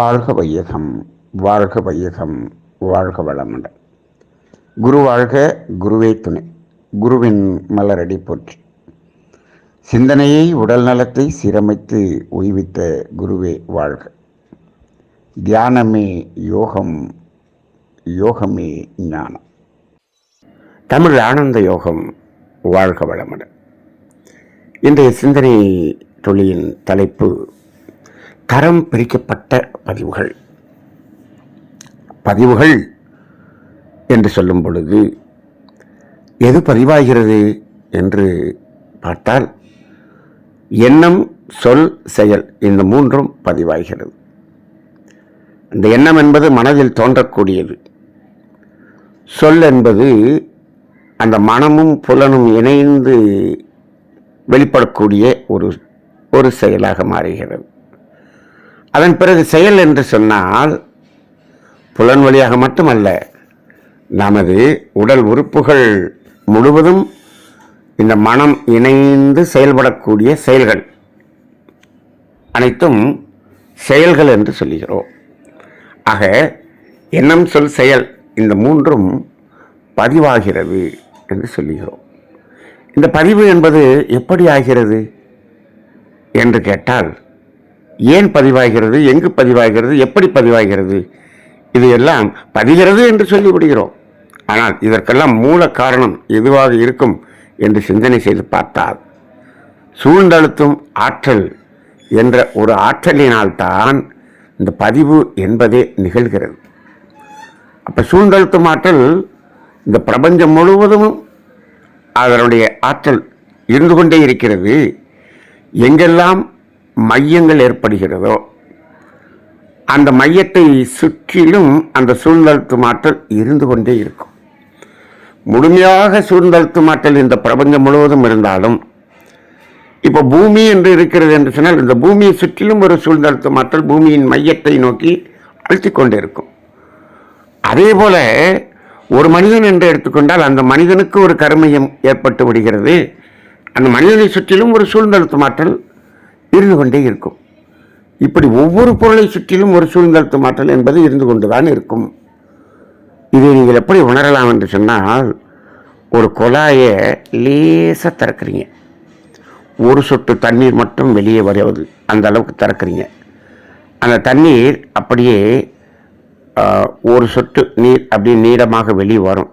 வாழ்க வையகம் வாழ்க வையகம் வாழ்க வளமுடன். குரு வாழ்க குருவே துணை. குருவின் மலரடி போற்றி. சிந்தனையை உடல் நலத்தை சீரமைத்து உய்வித்த குருவே வாழ்க. தியானமே யோகம் யோகமே ஞானம். தமிழ் ஆனந்த யோகம் வாழ்க வளமுடன். இன்றைய சிந்தனை தொழிலின் தலைப்பு தரம் பிரிக்கப்பட்ட பதிவுகள். பதிவுகள் என்று சொல்லும் பொழுது எது பதிவாகிறது என்று பார்த்தால் எண்ணம் சொல் செயல் இந்த மூன்றும் பதிவாகிறது. இந்த எண்ணம் என்பது மனதில் தோன்றக்கூடியது. சொல் என்பது அந்த மனமும் புலனும் இணைந்து வெளிப்படக்கூடிய ஒரு ஒரு செயலாக மாறுகிறது. அதன் பிறகு செயல் என்று சொன்னால் புலன் வழியாக மட்டுமல்ல நமது உடல் உறுப்புகள் முழுவதும் இந்த மனம் இணைந்து செயல்படக்கூடிய செயல்கள் அனைத்தும் செயல்கள் என்று சொல்லுகிறோம் ஆக எண்ணம் சொல் செயல் இந்த மூன்றும் பதிவாகிறது என்று சொல்லுகிறோம் இந்த பதிவு என்பது எப்படி ஆகிறது என்று கேட்டால் ஏன் பதிவாகிறது எங்கு பதிவாகிறது எப்படி பதிவாகிறது? இது எல்லாம் பதிகிறது என்று சொல்லிவிடுகிறோம். ஆனால் இதற்கெல்லாம் மூல காரணம் எதுவாக இருக்கும் என்று சிந்தனை செய்து பார்த்தால் சூழ்ந்தழுத்தும் ஆற்றல் என்ற ஒரு ஆற்றலினால்தான் இந்த பதிவு என்பதே நிகழ்கிறது. அப்போ சூழ்ந்தழுத்தும் ஆற்றல் இந்த பிரபஞ்சம் முழுவதும் அதனுடைய ஆற்றல் இருந்து கொண்டே இருக்கிறது. எங்கெல்லாம் மையங்கள் ஏற்படுகிறதோ அந்த மையத்தை சுற்றிலும் அந்த சூழ்நிலத்து மாற்றல் இருந்து கொண்டே இருக்கும். முழுமையாக சூழ்நிலத்து மாற்றல் இந்த பிரபஞ்சம் முழுவதும் இருந்தாலும் இப்போ பூமி என்று இருக்கிறது என்று சொன்னால் இந்த பூமியை சுற்றிலும் ஒரு சூழ்நிலத்து மாற்றல் பூமியின் மையத்தை நோக்கி அழுத்தி கொண்டே இருக்கும். அதே போல ஒரு மனிதன் என்று எடுத்துக்கொண்டால் அந்த மனிதனுக்கு ஒரு கருமையம் ஏற்பட்டு விடுகிறது. அந்த மனிதனை சுற்றிலும் ஒரு சூழ்நிலத்து மாற்றல் இருந்து கொண்டே இருக்கும். இப்படி ஒவ்வொரு பொருளை சுற்றிலும் ஒரு சூழ்ந்தழுத்து மாற்றல் என்பது இருந்து கொண்டுதான் இருக்கும். இதை நீங்கள் எப்படி உணரலாம் என்று சொன்னால் ஒரு குழாயை லேசாக திறக்கிறீங்க. ஒரு சொட்டு தண்ணீர் மட்டும் வெளியே வருவது அந்த அளவுக்கு திறக்கிறீங்க. அந்த தண்ணீர் அப்படியே ஒரு சொட்டு நீர் அப்படியே நீளமாக வெளியே வரும்.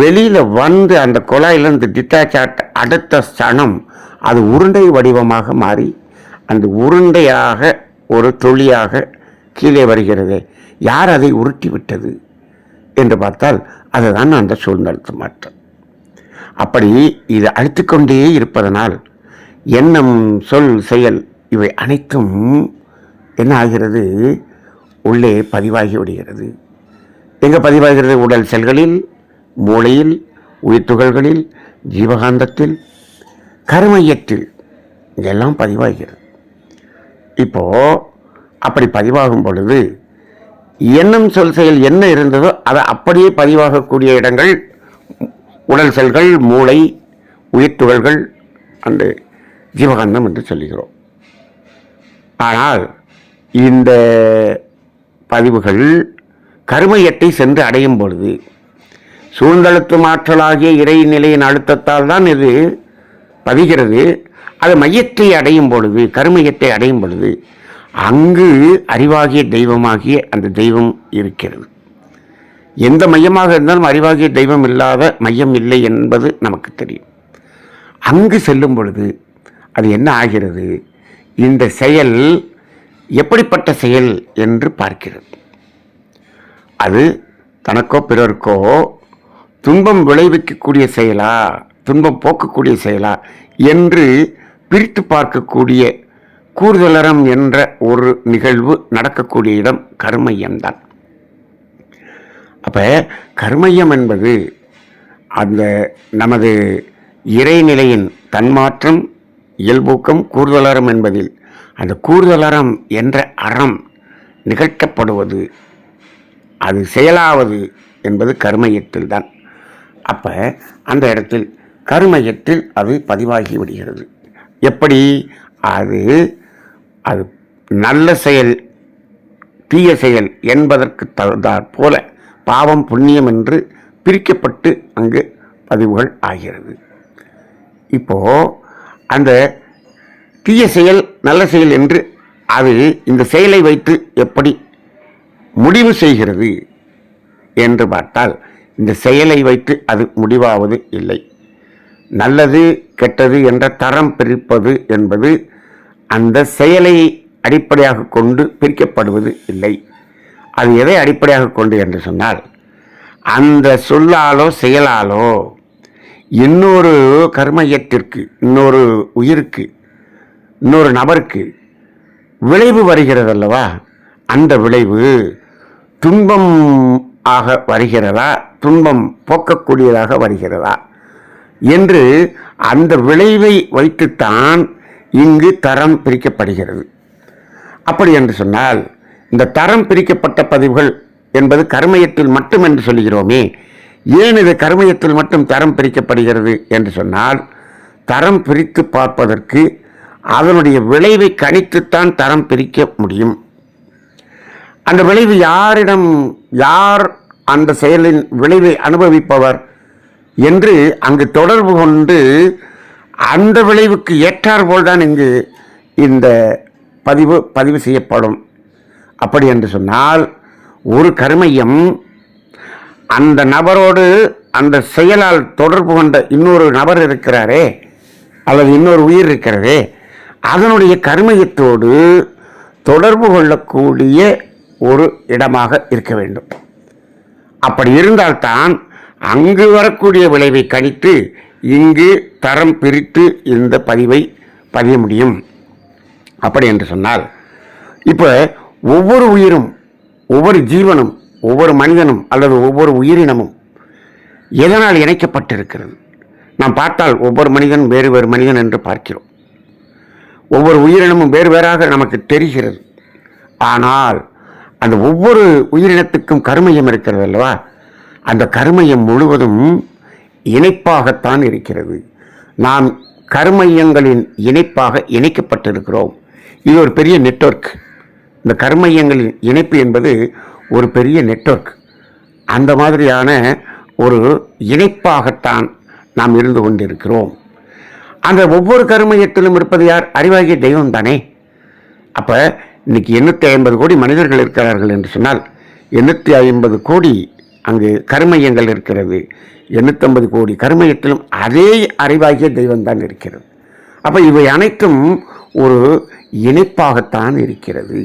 வெளியில் வந்து அந்த குழாயிலேருந்து டிட்டாச் ஆட் அடுத்த சனம் அது உருண்டை வடிவமாக மாறி அந்த உருண்டையாக ஒரு துளியாக கீழே வருகிறது. யார் அதை உருட்டி விட்டது என்று பார்த்தால் அதுதான் அந்த சூழ்நிலத்து மாற்றம். அப்படி இது அழுத்திக்கொண்டே இருப்பதனால் எண்ணம் சொல் செயல் இவை அனைத்தும் என்ன ஆகிறது? உள்ளே பதிவாகி விடுகிறது. எங்கே பதிவாகிறது? உடல் செல்களில் மூளையில் உயிர்த்துகள்களில் ஜீவகாந்தத்தில் கருமையத்தில் இதெல்லாம் பதிவாகிறது. இப்போது அப்படி பதிவாகும் பொழுது எண்ணம் சொல் செயல் என்ன இருந்ததோ அதை அப்படியே பதிவாகக்கூடிய இடங்கள் உடல் செல்கள் மூளை உயிர்த்துகள்கள் அந்த ஜீவகாந்தம் என்று சொல்லுகிறோம். ஆனால் இந்த பதிவுகள் கருமையத்தை சென்று அடையும் பொழுது சூழ்ந்தழுத்து மாற்றலாகிய இறைநிலையின் அழுத்தத்தால் தான் இது பதிகிறது அது மையத்தை அடையும் பொழுது கருமையத்தை அடையும் பொழுது அங்கு அறிவாகிய தெய்வமாகிய அந்த தெய்வம் இருக்கிறது. எந்த மையமாக இருந்தாலும் அறிவாகிய தெய்வம் இல்லாத மையம் இல்லை என்பது நமக்கு தெரியும். அங்கு செல்லும் பொழுது அது என்ன ஆகிறது? இந்த செயல் எப்படிப்பட்ட செயல் என்று பார்க்கிறது. அது தனக்கோ பிறருக்கோ துன்பம் விளைவிக்கக்கூடிய செயலா? துன்பம் போக்கக்கூடிய செயலா என்று பிரித்து பார்க்கக்கூடிய கூறுதலறம் என்ற ஒரு நிகழ்வு நடக்கக்கூடிய இடம் கர்மையம்தான். அப்போ கர்மையம் என்பது அந்த நமது இறைநிலையின் தன்மாற்றம் இயல்பூக்கம் கூறுதலறம் என்பதில் அந்த கூறுதலறம் என்ற அறம் நிகழ்த்தப்படுவது அது செயலாவது என்பது கருமையத்தில் தான் அப்போ அந்த இடத்தில் கருமையத்தில் அது பதிவாகி விடுகிறது. எப்படி? அது அது நல்ல செயல் தீய செயல் என்பதற்கு தகுந்தாற் போல பாவம் புண்ணியம் என்று பிரிக்கப்பட்டு அங்கு பதிவுகள் ஆகிறது. இப்போ அந்த தீய செயல் நல்ல செயல் என்று அது இந்த செயலை வைத்து எப்படி முடிவு செய்கிறது என்று பார்த்தால் இந்த செயலை வைத்து அது முடிவாவது இல்லை. நல்லது கெட்டது என்ற தரம் பிரிப்பது என்பது அந்த செயலை அடிப்படையாக கொண்டு பிரிக்கப்படுவது இல்லை. அது எதை அடிப்படையாக கொண்டு என்று சொன்னால் அந்த சொல்லாலோ செயலாலோ இன்னொரு கர்மயத்திற்கு இன்னொரு உயிருக்கு இன்னொரு நபருக்கு விளைவு வருகிறது அல்லவா அந்த விளைவு துன்பம் ஆக வருகிறதா? துன்பம் போக்கக்கூடியதாக வருகிறதா? என்று அந்த விளைவை வைத்துத்தான் இங்கு தரம் பிரிக்கப்படுகிறது. அப்படி என்று சொன்னால் இந்த தரம் பிரிக்கப்பட்ட பதிவுகள் என்பது கர்மயத்தில் மட்டும் என்று சொல்கிறோமே ஏன் இது கர்மயத்தில் மட்டும் தரம் பிரிக்கப்படுகிறது என்று சொன்னால் தரம் பிரித்து பார்ப்பதற்கு அதனுடைய விளைவை கணித்துத்தான் தரம் பிரிக்க முடியும். அந்த விளைவு யாரிடம் யார் அந்த செயலின் விளைவை அனுபவிப்பவர்? என்று அங்கு தொடர்பு கொண்டு அந்த விளைவுக்கு ஏற்றாற்போல் தான் இங்கு இந்த பதிவு பதிவு செய்யப்படும். அப்படி என்று சொன்னால் ஒரு கருமையம் அந்த நபரோடு அந்த செயலால் தொடர்பு கொண்ட இன்னொரு நபர் இருக்கிறாரே அல்லது இன்னொரு உயிர் இருக்கிறதே அதனுடைய கருமையத்தோடு தொடர்பு கொள்ளக்கூடிய ஒரு இடமாக இருக்க வேண்டும். அப்படி இருந்தால்தான் அங்கு வரக்கூடிய விளைவை கணித்து இங்கு தரம் பிரித்து இந்த பதிவை பதிய முடியும். அப்படி என்று சொன்னால் இப்போ ஒவ்வொரு உயிரும் ஒவ்வொரு ஜீவனும் ஒவ்வொரு மனிதனும் அல்லது ஒவ்வொரு உயிரினமும் எதனால் இணைக்கப்பட்டிருக்கிறது? நாம் பார்த்தால் ஒவ்வொரு மனிதன் வேறு வேறு மனிதன் என்று பார்க்கிறோம். ஒவ்வொரு உயிரினமும் வேறு வேறாக நமக்கு தெரிகிறது. ஆனால் அந்த ஒவ்வொரு உயிரினத்துக்கும் கருமையம் இருக்கிறது அல்லவா? அந்த கருமையம் முழுவதும் இணைப்பாகத்தான் இருக்கிறது. நாம் கருமையங்களின் இணைப்பாக இணைக்கப்பட்டிருக்கிறோம். இது ஒரு பெரிய நெட்வொர்க். இந்த கருமையங்களின் இணைப்பு என்பது ஒரு பெரிய நெட்வொர்க். அந்த மாதிரியான ஒரு இணைப்பாகத்தான் நாம் இருந்து கொண்டிருக்கிறோம். அந்த ஒவ்வொரு கருமையத்திலும் இருப்பது யார்? அறிவாகிய தெய்வம் தானே. அப்போ இன்னைக்கு எண்ணூற்றி ஐம்பது கோடி மனிதர்கள் இருக்கிறார்கள் என்று சொன்னால் எண்ணூற்றி ஐம்பது கோடி அங்கு கருமையங்கள் இருக்கிறது. எண்ணூற்றம்பது கோடி கருமையத்திலும் அதே அறிவாகிய தெய்வம் தான் இருக்கிறது. அப்போ இவை அனைத்தும் ஒரு இணைப்பாகத்தான் இருக்கிறது.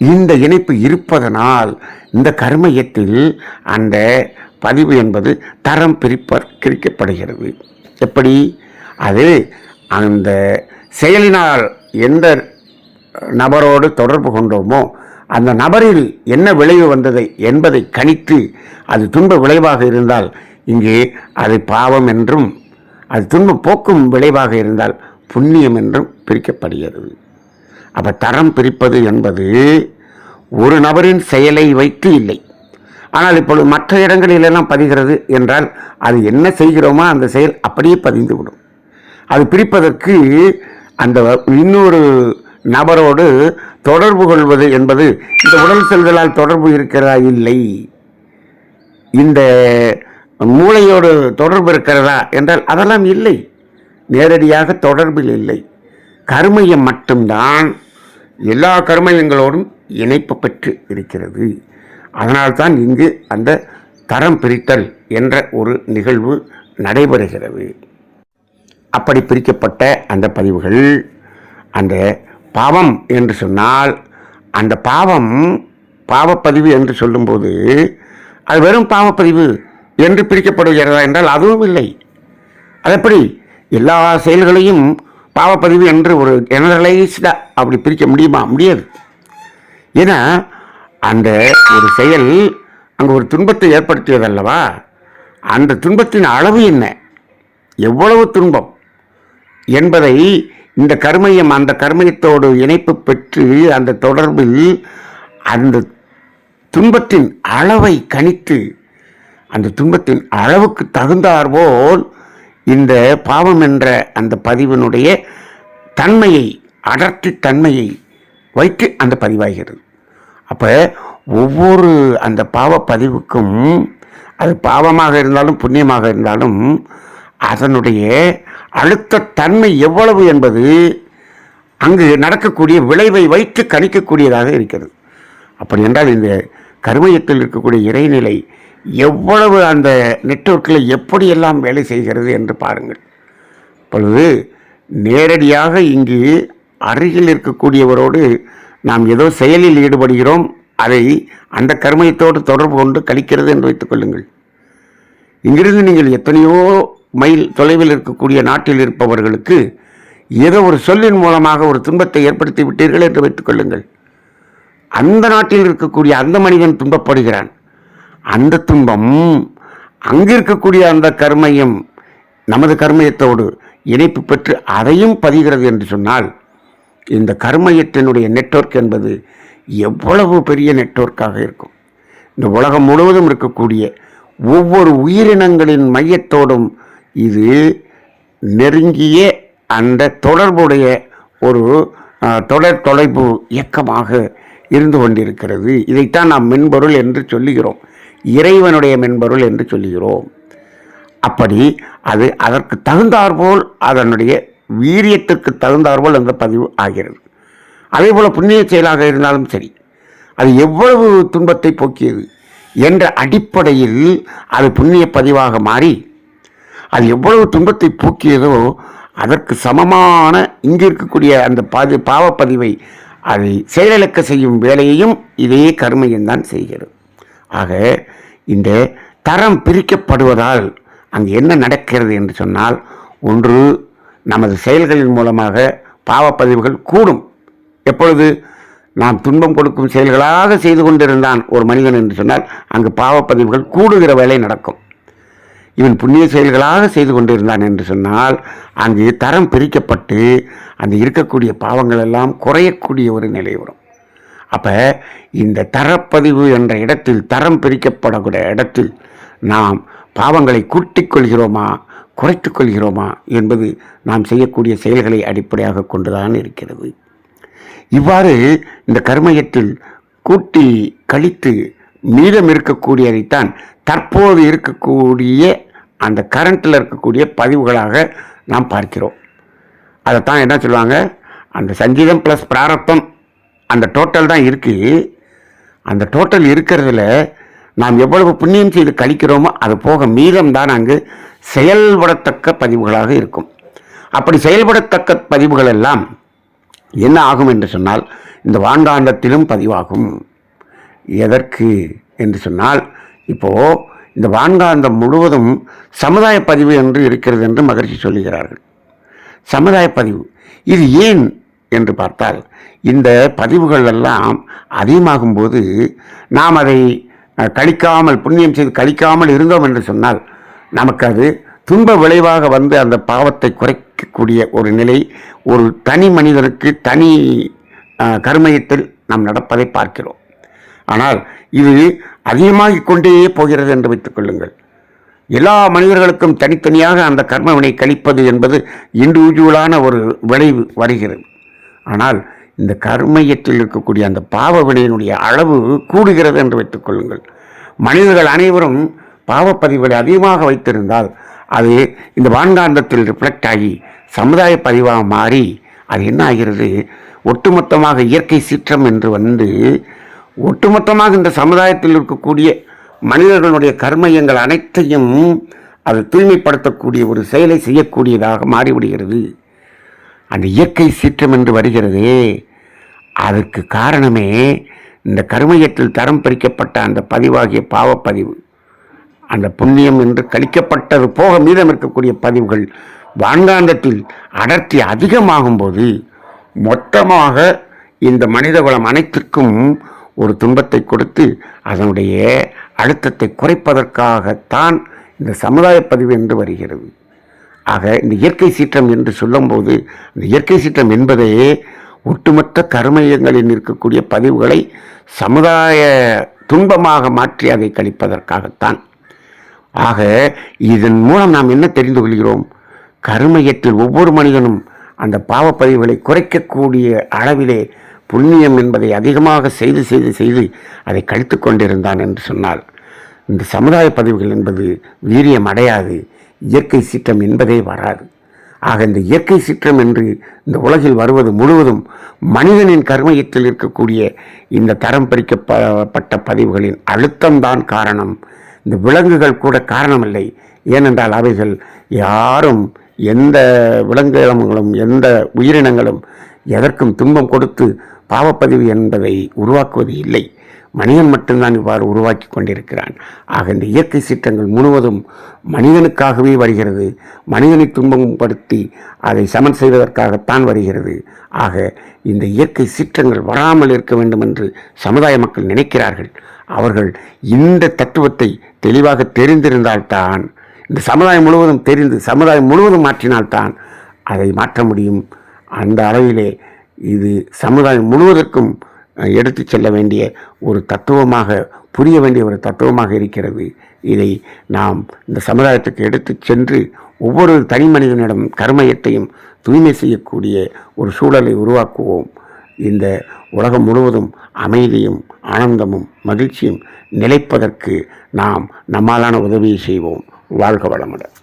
இந்த இணைப்பு இருப்பதனால் இந்த கர்மயத்தில் அந்த பதிவு என்பது தரம் பிரிப்ப பிரிக்கப்படுகிறது எப்படி? அது அந்த செயலினால் எந்த நபரோடு தொடர்பு கொண்டோமோ அந்த நபரில் என்ன விளைவு வந்ததை என்பதை கணித்து அது துன்ப விளைவாக இருந்தால் இங்கே அது பாவம் என்றும் அது துன்ப போக்கும் விளைவாக இருந்தால் புண்ணியம் என்றும் பிரிக்கப்படுகிறது. அப்போ தரம் பிரிப்பது என்பது ஒரு நபரின் செயலை வைத்து இல்லை. ஆனால் இப்பொழுது மற்ற இடங்களிலெல்லாம் பதிகிறது என்றால் அது என்ன செய்கிறோமோ அந்த செயல் அப்படியே பதிந்து விடும் அது பிரிப்பதற்கு அந்த இன்னொரு நபரோடு தொடர்பு கொள்வது என்பது இந்த உடல் செல்களால் தொடர்பு இருக்கிறதா? இல்லை. இந்த மூளையோடு தொடர்பு இருக்கிறதா என்றால் அதெல்லாம் இல்லை. நேரடியாக தொடர்பில் இல்லை. கருமையம் மட்டும்தான் எல்லா கருமையங்களோடும் இணைப்பு பெற்று இருக்கிறது. அதனால்தான் இங்கு அந்த தரம் பிரித்தல் என்ற ஒரு நிகழ்வு நடைபெறுகிறது. அப்படி பிரிக்கப்பட்ட அந்த பதிவுகள் அந்த பாவம் என்று சொன்னால் அந்த பாவம் பாவப்பதிவு என்று சொல்லும்போது அது வெறும் பாவப்பதிவு என்று பிரிக்கப்படுகிறதா என்றால் அதுவும் இல்லை. அது எப்படி எல்லா செயல்களையும் பாவப்பதிவு என்று ஒரு ஜெனரலைஸ்டாக அப்படி பிரிக்க முடியுமா? முடியாது. ஏன்னா அந்த ஒரு செயல் அங்கே ஒரு துன்பத்தை ஏற்படுத்தியதல்லவா? அந்த துன்பத்தின் அளவு என்ன? எவ்வளவு துன்பம் என்பதை இந்த கர்மயம் அந்த கர்மயத்தோடு இணைப்பு பெற்று அந்த தொடர்பில் அந்த துன்பத்தின் அளவை கணித்து அந்த துன்பத்தின் அளவுக்கு தகுந்தாற்போல் இந்த பாவம் என்ற அந்த பதிவினுடைய தன்மையை அடர்த்தி தன்மையை வைத்து அந்த பதிவாகிறது. அப்போ ஒவ்வொரு அந்த பாவப்பதிவுக்கும் அது பாவமாக இருந்தாலும் புண்ணியமாக இருந்தாலும் அதனுடைய அழுத்த தன்மை எவ்வளவு என்பது அங்கு நடக்கக்கூடிய விளைவை வைத்து கணிக்கக்கூடியதாக இருக்கிறது. அப்படி என்றால் இந்த கருமையத்தில் இருக்கக்கூடிய இறைநிலை எவ்வளவு அந்த நெட்வொர்க்கில் எப்படியெல்லாம் வேலை செய்கிறது என்று பாருங்கள். இப்பொழுது நேரடியாக இங்கு அருகில் இருக்கக்கூடியவரோடு நாம் ஏதோ செயலில் ஈடுபடுகிறோம். அதை அந்த கர்மயத்தோடு தொடர்பு கொண்டு கழிக்கிறது என்று வைத்துக் கொள்ளுங்கள். இங்கிருந்து நீங்கள் எத்தனையோ மைல் தொலைவில் இருக்கக்கூடிய நாட்டில் இருப்பவர்களுக்கு ஏதோ ஒரு சொல்லின் மூலமாக ஒரு துன்பத்தை ஏற்படுத்தி விட்டீர்கள் என்று வைத்துக் கொள்ளுங்கள். அந்த நாட்டில் இருக்கக்கூடிய அந்த மனிதன் துன்பப்படுகிறான். அந்த துன்பம் அங்கு இருக்கக்கூடிய அந்த கர்மையும் நமது கர்மயத்தோடு இணைப்பு பெற்று அதையும் பதிகிறது என்று சொன்னால் இந்த கர்மயத்தினுடைய நெட்வொர்க் என்பது எவ்வளவு பெரிய நெட்வொர்க்காக இருக்கும். இந்த உலகம் முழுவதும் இருக்கக்கூடிய ஒவ்வொரு உயிரினங்களின் மையத்தோடும் இது நெருங்கிய அந்த தொடர்புடைய ஒரு தொடர் தொலைப்பு இயக்கமாக இருந்து கொண்டிருக்கிறது. இதைத்தான் நாம் மென்பொருள் என்று சொல்லுகிறோம். இறைவனுடைய மென்பொருள் என்று சொல்லுகிறோம். அப்படி அது அதற்கு தகுந்தாற்போல் அதனுடைய வீரியத்திற்கு தகுந்தாற்போல் அந்த பதிவு ஆகிறது. அதே போல் புண்ணிய செயலாக இருந்தாலும் சரி அது எவ்வளவு துன்பத்தை போக்கியது என்ற அடிப்படையில் அது புண்ணிய பதிவாக மாறி அது எவ்வளவு துன்பத்தை போக்கியதோ அதற்கு சமமான இங்கு இருக்கக்கூடிய அந்த பாதி பாவப்பதிவை அதை செயலிழக்க செய்யும் வேலையையும் இதே கருமையம்தான் செய்கிறது. ஆக இந்த தரம் பிரிக்கப்படுவதால் அங்கு என்ன நடக்கிறது என்று சொன்னால் ஒன்று நமது செயல்களின் மூலமாக பாவப்பதிவுகள் கூடும். எப்பொழுது? நாம் துன்பம் கொடுக்கும் செயல்களாக செய்து கொண்டிருந்தான் ஒரு மனிதன் என்று சொன்னால் அங்கு பாவப்பதிவுகள் கூடுகிற வேலை நடக்கும். இவன் புண்ணிய செயல்களாக செய்து கொண்டிருந்தான் என்று சொன்னால் அங்கு தரம் பிரிக்கப்பட்டு அந்த இருக்கக்கூடிய பாவங்கள் எல்லாம் குறையக்கூடிய ஒரு நிலை வரும். அப்போ இந்த தரப்பதிவு என்ற இடத்தில் தரம் பிரிக்கப்படக்கூடிய இடத்தில் நாம் பாவங்களை கூட்டிக் கொள்கிறோமா குறைத்துக் கொள்கிறோமா என்பது நாம் செய்யக்கூடிய செயல்களை அடிப்படையாக கொண்டுதான் இருக்கிறது. இவ்வாறு இந்த கர்மயத்தில் கூட்டி கழித்து மீதம் இருக்கக்கூடியதைத்தான் தற்போது இருக்கக்கூடிய அந்த கரண்ட்டில் இருக்கக்கூடிய பதிவுகளாக நாம் பார்க்கிறோம். அதைத்தான் என்ன சொல்லுவாங்க? அந்த சங்கீதம் ப்ளஸ் பிராரத்தம் அந்த டோட்டல் தான் இருக்குது அந்த டோட்டல் இருக்கிறதுல நாம் எவ்வளவு புண்ணியம் செய்து கழிக்கிறோமோ அது போக மீதம் தான் அங்கு செயல்படத்தக்க பதிவுகளாக இருக்கும். அப்படி செயல்படத்தக்க பதிவுகள் எல்லாம் என்ன ஆகும் என்று சொன்னால் இந்த வான்காந்தத்திலும் பதிவாகும். எதற்கு என்று சொன்னால் இப்போது இந்த வான்காந்தம் முழுவதும் சமுதாய பதிவு என்று இருக்கிறது என்று மகிழ்ச்சி சொல்லுகிறார்கள். சமுதாய பதிவு இது ஏன் என்று பார்த்தால் இந்த பதிவுகள் எல்லாம் அதிகமாகும்போது நாம் அதை கழிக்காமல் புண்ணியம் செய்து கழிக்காமல் இருந்தோம் என்று சொன்னால் நமக்கு அது துன்ப விளைவாக வந்து அந்த பாவத்தை குறைக்கக்கூடிய ஒரு நிலை ஒரு தனி மனிதனுக்கு தனி கருமயத்தில் நாம் நடப்பதை பார்க்கிறோம். ஆனால் இது அதிகமாகிக் கொண்டே போகிறது என்று வைத்துக் கொள்ளுங்கள். எல்லா மனிதர்களுக்கும் தனித்தனியாக அந்த கர்மவினை கழிப்பது என்பது இண்டிவிஜுவலான ஒரு விளைவு வருகிறது. ஆனால் இந்த கர்மயத்தில் இருக்கக்கூடிய அந்த பாவ வினையினுடைய அளவு கூடுகிறது என்று வைத்துக் கொள்ளுங்கள். மனிதர்கள் அனைவரும் பாவப்பதிவுகளை அதிகமாக வைத்திருந்தால் அது இந்த வான்காந்தத்தில் ரிஃப்ளெக்ட் ஆகி சமுதாய பதிவாக மாறி அது என்ன ஆகிறது? ஒட்டுமொத்தமாக இயற்கை சீற்றம் என்று வந்து ஒட்டுமொத்தமாக இந்த சமுதாயத்தில் இருக்கக்கூடிய மனிதர்களுடைய கர்மயங்கள் அனைத்தையும் அது தூய்மைப்படுத்தக்கூடிய ஒரு செயலை செய்யக்கூடியதாக மாறிவிடுகிறது. அந்த இயற்கை சீற்றம் என்று வருகிறது. அதற்கு காரணமே இந்த கருமையத்தில் தரம் பிரிக்கப்பட்ட அந்த பதிவாகிய பாவப்பதிவு. அந்த புண்ணியம் என்று கழிக்கப்பட்டது போக மீதம் இருக்கக்கூடிய பதிவுகள் வான்காந்தத்தில் அடர்த்தி அதிகமாகும்போது மொத்தமாக இந்த மனிதகுலம் அனைத்திற்கும் ஒரு துன்பத்தை கொடுத்து அதனுடைய அழுத்தத்தை குறைப்பதற்காகத்தான் இந்த சமுதாய பதிவு என்று வருகிறது. ஆக இந்த இயற்கை சீற்றம் என்று சொல்லும்போது இந்த இயற்கை சீற்றம் என்பதே ஒட்டுமொத்த கருமையங்களில் இருக்கக்கூடிய பதிவுகளை சமுதாய துன்பமாக மாற்றி அதை கழிப்பதற்காகத்தான். ஆக இதன் மூலம் நாம் என்ன தெரிந்து கொள்கிறோம்? கருமையத்தில் ஒவ்வொரு மனிதனும் அந்த பாவப்பதிவுகளை குறைக்கக்கூடிய அளவிலே புண்ணியம் என்பதை அதிகமாக செய்து செய்து செய்து அதை கழித்து கொண்டிருந்தான் என்று சொன்னால் இந்த சமுதாய பதிவுகள் என்பது வீரியம் அடையாது இயற்கை சீற்றம் என்பதே வராது. ஆக இந்த இயற்கை சீற்றம் என்று இந்த உலகில் வருவது முழுவதும் மனிதனின் கர்மயத்தில் இருக்கக்கூடிய இந்த தரம் பிரிக்கப்பட்ட பதிவுகளின் அழுத்தம்தான் காரணம். இந்த விலங்குகள் கூட காரணமில்லை. ஏனென்றால் அவைகள் யாரும் எந்த விலங்கினங்களும் எந்த உயிரினங்களும் எதற்கும் துன்பம் கொடுத்து பாவப்பதிவு என்பதை உருவாக்குவது இல்லை. மனிதன் மட்டும்தான் இவ்வாறு உருவாக்கி கொண்டிருக்கிறான். ஆக இந்த இயற்கை சீற்றங்கள் முழுவதும் மனிதனுக்காகவே வருகிறது. மனிதனை துன்பப்படுத்தி அதை சமன் செய்வதற்காகத்தான் வருகிறது. ஆக இந்த இயற்கை சீற்றங்கள் வராமல் இருக்க வேண்டும் என்று சமுதாய மக்கள் நினைக்கிறார்கள். அவர்கள் இந்த தத்துவத்தை தெளிவாக தெரிந்திருந்தால்தான் இந்த சமுதாயம் முழுவதும் தெரிந்து சமுதாயம் முழுவதும் மாற்றினால்தான் அதை மாற்ற முடியும். அந்த அளவிலே இது சமுதாயம் முழுவதற்கும் எடுத்து செல்ல வேண்டிய ஒரு தத்துவமாக புரிய வேண்டிய ஒரு தத்துவமாக இருக்கிறது. இதை நாம் இந்த சமுதாயத்துக்கு எடுத்து சென்று ஒவ்வொரு தனி மனிதனிடம் கர்மயத்தையும் தூய்மை செய்யக்கூடிய ஒரு சூழலை உருவாக்குவோம். இந்த உலகம் முழுவதும் அமைதியும் ஆனந்தமும் மகிழ்ச்சியும் நிலைப்பதற்கு நாம் நம்மாலான உதவியை செய்வோம். வாழ்க வளமுடன்.